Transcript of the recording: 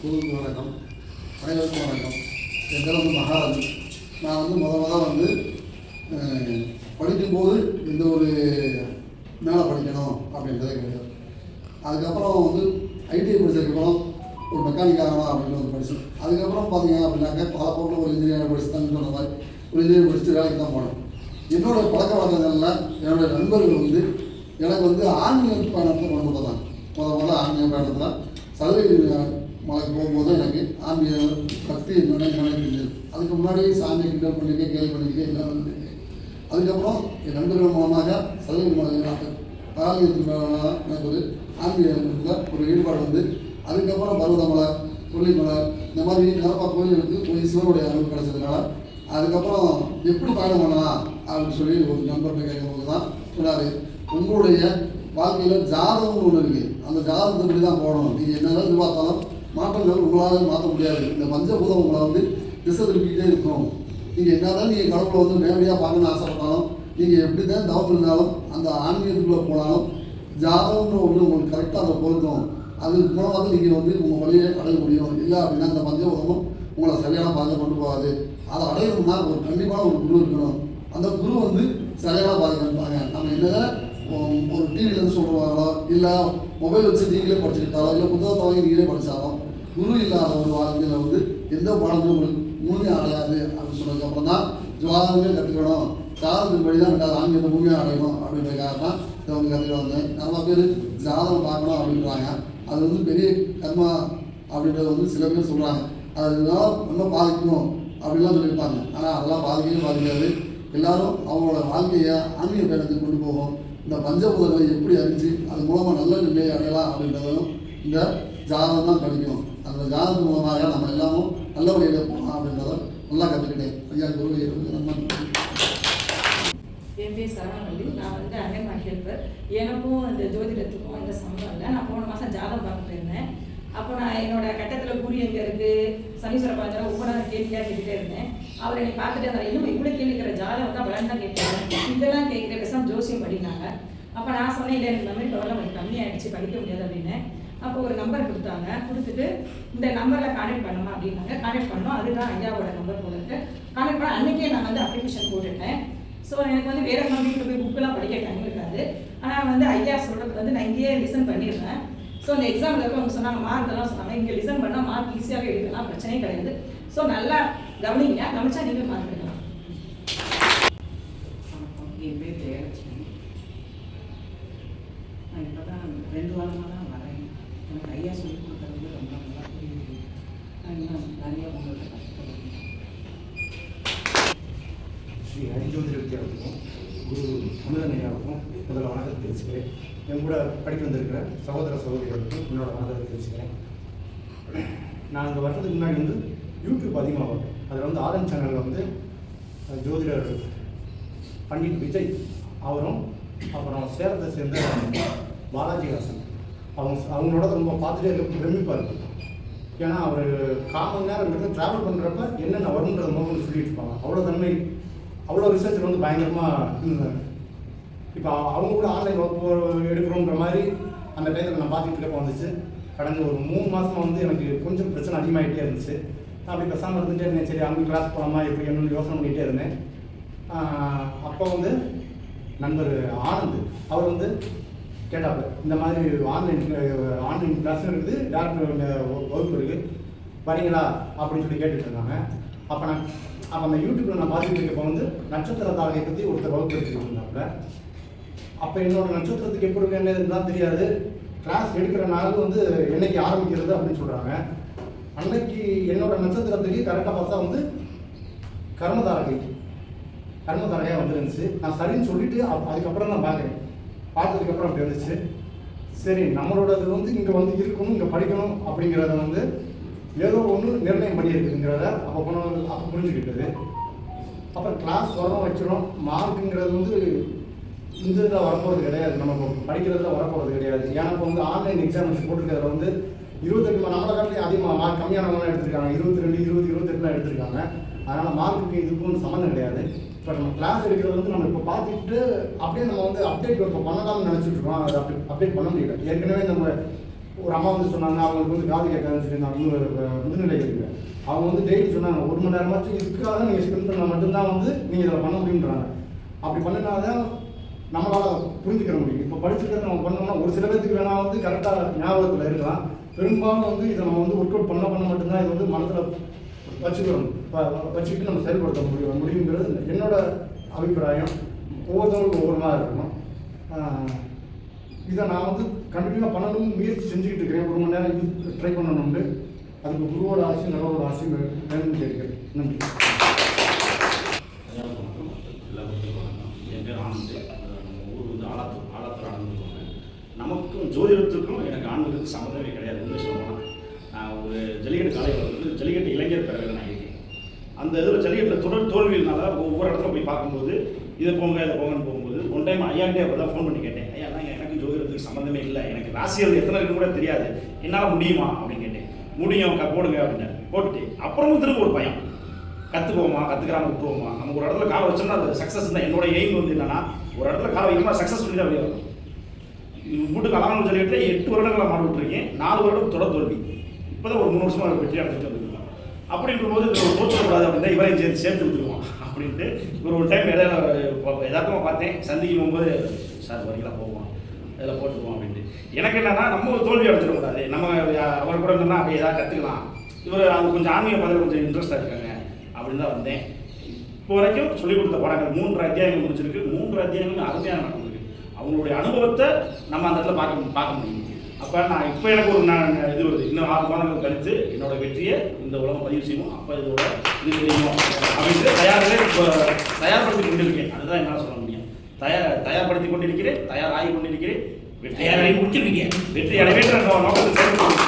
குருவுக்கு வணக்கம் அனைவருக்கும் வணக்கம் என் பேர் வந்து மகாராஜ். நான் வந்து முத முத வந்து படிக்கும்போது எந்த ஒரு மேலே படிக்கணும் அப்படின்றதே கிடையாது அதுக்கப்புறம் வந்து ஐடிஐ படித்ததுக்கப்புறம் ஒரு மெக்கானிக் ஆகணும் அப்படின்னு வந்து படித்தேன் அதுக்கப்புறம் பார்த்தீங்க அப்படின்னாக்க பல போக்கில் ஒரு இன்ஜினியர் படிச்சுதான் சொன்ன மாதிரி ஒரு இன்ஜினியர் படிச்சுட்டு வேலைக்கு தான் போனேன். என்னோட பழக்க வழக்கங்களில் என்னுடைய நண்பர்கள் வந்து எனக்கு வந்து ஆன்மீக பயணத்தை கொண்டு வந்தாங்க முத முதல்ல ஆன்மீக பயணத்தில் சலுகை மலைக்கு போகும்போது எனக்கு ஆம்பிய பக்தி நினை நினைக்கிது அதுக்கு முன்னாடி சாமி கிட்ட பண்ணிக்க கேள்வி பண்ணிக்க எல்லாம் வந்து அதுக்கப்புறம் என் நண்பர்கள் மூலமாக சதவீத மலை ஆன்மீகத்தின் எனக்கு ஒரு ஆன்மீகத்தில் ஒரு ஈடுபாடு வந்து அதுக்கப்புறம் பருவதமலை கொல்லிமலை இந்த மாதிரி நிரப்பா கோயிலுக்கு போய் சிவனுடைய அருள் கிடச்சதுனால அதுக்கப்புறம் எப்படி பயணம் பண்ணலாம் அப்படின்னு சொல்லி ஒரு நண்பர்கிட்ட கேட்கும்போது தான் சொன்னார் உங்களுடைய வாழ்க்கையில் ஜாதகம்னு ஒன்று இருக்குது அந்த ஜாதகத்துப்படி தான் போடணும். நீங்கள் என்னதான் எதிர்பார்த்தாலும் மாற்றங்கள் உங்களால் மாற்ற முடியாது. இந்த பஞ்சபூதம் உங்களை வந்து திசை திருப்பிக்கிட்டே இருக்கும். நீங்கள் என்னதான் நீங்கள் கடவுளை வந்து நேரடியாக பார்க்கணும்னு ஆசைப்பட்டாலும் நீங்கள் எப்படி தான் தவம் இருந்தாலும் அந்த ஆன்மீகத்துக்குள்ளே போனாலும் ஜாதகம்னு ஒன்று உங்களுக்கு கரெக்டாக அதை பொருத்தம் அது மூலமாக நீங்கள் வந்து உங்கள் வழியை அடைய முடியும். இல்லை அப்படின்னா அந்த பஞ்சபூதமும் உங்களை சரியான பாதை கொண்டு போகாது. அதை அடையணும்னா ஒரு கண்டிப்பான ஒரு குரு இருக்கணும். அந்த குரு வந்து சரியான பாதை காமிப்பாங்க நம்ம என்னதான் ஒரு டிவிலேருந்து சொல்லுவாங்களோ இல்லை மொபைல் வச்சு நீங்களே படிச்சுக்கிட்டாலோ இல்லை புத்தகத்தை வாங்கி நீங்களே படித்தாலும் குரு இல்லாத ஒரு வாழ்க்கையில் வந்து எந்த பாடமும் உங்களுக்கு முழுமையாக அடையாது அப்படின்னு சொன்னதுக்கப்புறம் தான் ஜோதிடமே கற்றுக்கணும். ஜாதகத்தின் படி தான் ரெண்டாவது ஆங்கிலத்தை முழுமையாக அடையணும் அப்படின்றக்காக தான் இதை வந்து கற்றுக்கிட்டு வந்தேன். நிறைய பேர் ஜாதகம் பார்க்கணும் அப்படின்றாங்க. அது வந்து பெரிய கர்மா அப்படின்றது வந்து சில பேர் சொல்கிறாங்க அதுதான் ரொம்ப பாதிக்கணும் அப்படிலாம் சொல்லியிருப்பாங்க. ஆனால் அதெல்லாம் பாதிக்கவே பாதிக்காது. எல்லாரும் அவங்களோட வாழ்க்கையை ஆன்மீக பயணத்துக்கு கொண்டு போகும். இந்த பஞ்சபூதங்களை எப்படி அறிஞ்சு அது மூலமாக நல்ல நிலையை அடையலாம் அப்படின்றதும் இந்த ஜாதகம் தான் கிடைக்கும் அந்த ஜாதகம் மூலமாக நம்ம எல்லாமும் நல்ல வழியில் போகலாம் அப்படின்றத நல்லா கற்றுக்கிட்டேன் ஐயா குரு இருந்து நம்ம என் பேர் சரவணவல்லி நான் வந்து அன்னைமா ஹெல்ப்பர் எனக்கும் அந்த ஜோதிடத்துக்கும் அந்த சம்பளம் இல்லை. நான் போன மாதம் ஜாதகம் பார்க்க போயிருந்தேன் அப்போ நான் என்னோட கட்டத்தில் குறி எங்கே இருக்குது சனீஸ்வர பாஜரம் ஒவ்வொரு நாள் கேள்வியாக கேட்டுகிட்டே இருந்தேன். அவர் என்னை பார்த்துட்டு இருந்தார் இன்னும் இவ்வளோ கேள்விக்கிற ஜாதகம் தான் பலன் தான் கேட்குறேன் இதெல்லாம் கேட்குற விஷயம் ஜோசியம் படினாங்க அப்போ நான் சொன்னேன் இல்லை எனக்கு மெமரி பவர்லாம் கொஞ்சம் கம்மியாகிடுச்சு படிக்க முடியாது அப்படின்னு அப்போ ஒரு நம்பர் கொடுத்தாங்க. கொடுத்துட்டு இந்த நம்பரில் கான்டாக்ட் பண்ணுமா அப்படின்னாங்க. கான்டாக்ட் பண்ணோம். அதுதான் ஐயாவோட நம்பர் போட்டு இருக்கு. பண்ண அன்னைக்கே நான் வந்து அப்ளிகேஷன் போட்டுட்டேன். ஸோ எனக்கு வந்து வேற கம்பெனிக்கு போய் புக்கெலாம் படிக்க டைம் இருக்காது. ஆனால் வந்து ஐயா சொல்கிறது வந்து நான் இங்கேயே லிசன் பண்ணிடுறேன். ஸோ அந்த எக்ஸாமில் இருக்கவங்க சொன்னாங்க மார்க் எல்லாம் சொன்னாங்க. இங்கே லிசன் பண்ணால் மார்க் ஈஸியாகவே எடுக்கலாம். பிரச்சனையே கிடையாது. ஸோ நல்லா கவனிங்க. கவனிச்சா நீங்கள் மார்க் எடுக்கலாம். என் பேர் ஜெயலட்சுமி. நான் இப்போ தான் ரெண்டு வாரமாக தான் வரேன் எனக்கு ஐயா சொல்லிக் கொடுத்தது ரொம்ப நல்லா புரியுது நான் இன்னும் நிறைய உங்கள்கிட்ட கற்றுக்கிறேன் ஸ்ரீ ஹரிஜோதிர வித்யாவுக்கும் குரு அமிர்தனையாவுக்கும் முதல்ல வணக்கத்தை தெரிவிச்சுக்கிறேன். என் கூட படிக்க வந்திருக்கிற சகோதர சகோதரிகளுக்கும் என்னோட வணக்கத்தை தெரிவிச்சுக்கிறேன். நான் இங்கே வர்றதுக்கு முன்னாடி வந்து யூடியூப் அதிகமாக வரும் அதில் வந்து ஆரஞ்ச் சேனலில் வந்து ஜோதிடர் பண்டிட் விஜய் அவரும் அப்புறம் சேலத்தை சேர்ந்த பாலாஜி ஹாசன். அவங்க அவங்களோட ரொம்ப பார்த்துட்டே இருக்க பிரமிப்பாக இருக்கும் ஏன்னா அவர் கால் மணி நேரம் கிட்ட ட்ராவல் பண்ணுறப்ப என்னென்ன வரும்ன்றத முதல்ல சொல்லிட்டு இருப்பாங்க. அவ்வளோ தன்மை அவ்வளோ ரிசர்ச் வந்து பயங்கரமாக இருந்தாங்க இப்போ அவங்க கூட ஆன்லைன் வகுப்பு எடுக்கிறோன்ற மாதிரி அந்த டைத்தில் நான் பார்த்துட்டு இருக்கப்ப வந்துச்சு. கடந்த ஒரு மூணு மாதமாக வந்து எனக்கு கொஞ்சம் பிரச்சனை அதிகமாகிட்டே இருந்துச்சு. நான் அப்படி பெசாமல் இருந்துகிட்டே இருந்தேன். சரி அவங்க கிளாஸ் போகலாமா எப்படி என்னென்னு யோசனை பண்ணிகிட்டே இருந்தேன். அப்போ வந்து நண்பர் ஆனந்த் அவர் வந்து கேட்டாப்புல இந்த மாதிரி ஆன்லைன் ஆன்லைன் கிளாஸும் இருக்குது. டாக்டர் வகுப்பு இருக்குது. வரீங்களா? அப்படின்னு சொல்லி கேட்டுட்டு இருந்தாங்க. அப்போ நான் அப்போ அந்த யூடியூப்பில் நான் பார்த்துட்டு இருக்கப்போ வந்து நட்சத்திர தாளையை பற்றி ஒருத்தர் வகுப்பு எடுத்துட்டு இருந்தாங்க அப்போ என்னோட நட்சத்திரத்துக்கு எப்படி என்ன இருந்தால் தெரியாது. கிளாஸ் எடுக்கிற நாள் வந்து என்னைக்கு ஆரம்பிக்கிறது அப்படின்னு சொல்கிறாங்க அன்னைக்கு என்னோட நட்சத்திரத்துக்கு கரெக்டாக பார்த்தா வந்து கர்மதாரகை. கர்மதாரகையாக வந்துருந்துச்சு. நான் சரின்னு சொல்லிட்டு அதுக்கப்புறம் தான் பார்க்குறேன். பார்த்ததுக்கப்புறம் அப்படி வந்துச்சு சரி நம்மளோடது வந்து இங்கே வந்து இருக்கணும் இங்கே படிக்கணும் அப்படிங்கிறத வந்து ஏதோ ஒன்று நிர்ணயம் பண்ணியிருக்குங்கிறத அப்போ போன அப்போ புரிஞ்சுக்கிட்டது அப்புறம் கிளாஸ் வரணும் வைக்கிறோம் மார்க்குங்கிறது வந்து இந்த இதில் வரப்போகிறது கிடையாது. நம்ம படிக்கிறதுல வரப்போகிறது கிடையாது. ஏன்னா இப்போ வந்து ஆன்லைன் எக்ஸாமினேஷன் போட்டிருக்கிறதுல வந்து இருபத்தெட்டு மணி நம்மளை காட்டிலே அதிகமாக மார்க் கம்மியானவங்களாம் எடுத்திருக்காங்க. இருபத்தி ரெண்டு இருபது இருபத்தெட்டுலாம் எடுத்திருக்காங்க. அதனால் மார்க்குக்கு இதுக்கும் சம்மந்தம் கிடையாது. இப்போ நம்ம கிளாஸ் எடுக்கிறது வந்து நம்ம இப்போ பார்த்துட்டு அப்படியே நம்ம வந்து அப்டேட் இப்போ பண்ணலாம்னு நினச்சிட்டு இருக்கோம். அதை அப்படி அப்டேட் பண்ண முடியல. ஏற்கனவே நம்ம ஒரு அம்மா வந்து சொன்னாங்க அவங்களுக்கு வந்து காது கேட்காதுன்னு சொல்லியிருந்தாங்க வந்து முதுநிலை இருக்குது அவங்க வந்து டெய்லி சொன்னாங்க ஒரு மணி நேரமாச்சும் இதுக்காக நீங்கள் ஸ்பெண்ட் பண்ணால் மட்டும்தான் வந்து நீங்கள் இதில் பண்ண முடியுன்றாங்க அப்படி பண்ணினாதான் நம்மளால் புரிஞ்சுக்கிற முடியும் இப்போ படிச்சுக்கிறத நம்ம பண்ணோம்னா ஒரு சில பேருக்கு வேணால் வந்து கரெக்டாக ஞாபகத்தில் இருக்கலாம். பெரும்பாலும் வந்து இதை நம்ம வந்து ஒர்க் அவுட் பண்ண பண்ண மட்டும்தான் இது வந்து மனத்தில் வச்சுக்கணும். வச்சுக்கிட்டு நம்ம செயல்படுத்த முடியும். முடியுங்கிறது என்னோட அபிப்பிராயம். ஒவ்வொருத்தவங்களுக்கும் ஒவ்வொரு மாதிரி இருக்கணும். இதை நான் வந்து கண்டினியூவாக பண்ணணும் முயற்சி செஞ்சுக்கிட்டு இருக்கிறேன். ஒரு மணி நேரம் ட்ரை பண்ணணும்னு. அதுக்கு குருவோட ஆசையும் நல்லோட ஆசையும் வேணும்னு கேட்கிறேன். நன்றி. என் பேர் ஆனந்த். நம்ம ஊர் வந்து ஆலாத்தூர் ஆலாத்தூர் ஆனந்த் நமக்கும் ஜோதிடத்துக்கும் எனக்கு ஆண்களுக்கு சம்மந்தமே கிடையாது. ஜல்லிக்கட்டு காலையில் வந்து ஜல்லிக்கட்டு இளைஞர் பேரவையில் நான் இருக்கேன் அந்த இதில் ஜல்லிக்கட்டில் தொடர் தோல்வியினால ஒவ்வொரு இடத்துல போய் பார்க்கும்போது இதை போங்க இதை போங்கன்னு போகும்போது ஒன் டைம் ஐயாண்டே அப்போ தான் ஃபோன் பண்ணி கேட்டேன். ஐயா நான் எனக்கு ஜோதிடத்துக்கு சம்மந்தமே இல்லை. எனக்கு ராசிகள் எத்தனை இருக்குன்னு கூட தெரியாது. என்னால் முடியுமா? அப்படின்னு கேட்டேன். முடியும் க- போடுங்க அப்படின்னு போட்டுட்டு அப்புறமும் திரும்ப ஒரு பயம். கற்றுக்குவோமா கற்றுக்கிறாம விட்டுவோமா நம்ம ஒரு இடத்துல காலை வச்சோம்னா அது சக்ஸஸ் தான். என்னோட எய்ம் வந்து என்னன்னா ஒரு இடத்துல காலை வைக்கணும் சக்ஸஸ் பண்ணி தான் வெளியே வரும் வீட்டுக்கு கலாமல் சொல்லிட்டு எட்டு வருடங்களை மாடு விட்டுருக்கேன். நாலு வருடம் தொடர் தோல்வி. இப்போ தான் ஒரு மூணு வருஷமா வெற்றி அடைஞ்சிட்டு வந்துருக்கோம். அப்படின்ற போது இது தோற்றக்கூடாது அப்படின்னா இவரையும் சேர்த்து சேர்த்து விட்டுருவோம் அப்படின்ட்டு இவர் ஒரு டைம் எதாவது எதார்த்தமாக பார்த்தேன். சந்திக்கும் போது சார் வரீங்களா போவோம். இதில் போட்டுருவோம் அப்படின்ட்டு. எனக்கு என்னன்னா நம்ம ஒரு தோல்வி அடைச்சிடக்கூடாது நம்ம அவர் கூட இருந்தோம்னா அப்படியே ஏதாவது கற்றுக்கலாம் இவர் அது கொஞ்சம் ஆன்மீக பதில் கொஞ்சம் இன்ட்ரெஸ்டாக இருக்காங்க அப்படின்னு தான் வந்தேன். இப்போ வரைக்கும் சொல்லிக் கொடுத்த பாடங்கள் மூன்று அத்தியாயங்கள் முடிச்சிருக்கு மூன்று அத்தியாயங்களும் அருமையாக நடந்திருக்கு அவங்களுடைய அனுபவத்தை நம்ம அந்த இடத்துல பார்க்க பார்க்க முடியும் அப்போ நான் இப்போ எனக்கு ஒரு நான் இது வருது. இன்னும் ஆறு மாதங்கள் கழித்து என்னோட வெற்றியை இந்த உலகம் பதிவு செய்யணும் அப்போ இதோட இது தெரியும் அப்படின்ட்டு தயாரிலே இப்போ தயார்படுத்தி கொண்டிருக்கேன். அதுதான் என்னால் சொல்ல முடியும். தயார் தயார்படுத்தி கொண்டிருக்கிறேன். தயாராகி கொண்டிருக்கிறேன். வெற்றி தயாராகி முடிச்சிருக்கீங்க. வெற்றி அடைவேற்ற நோக்கத்தில்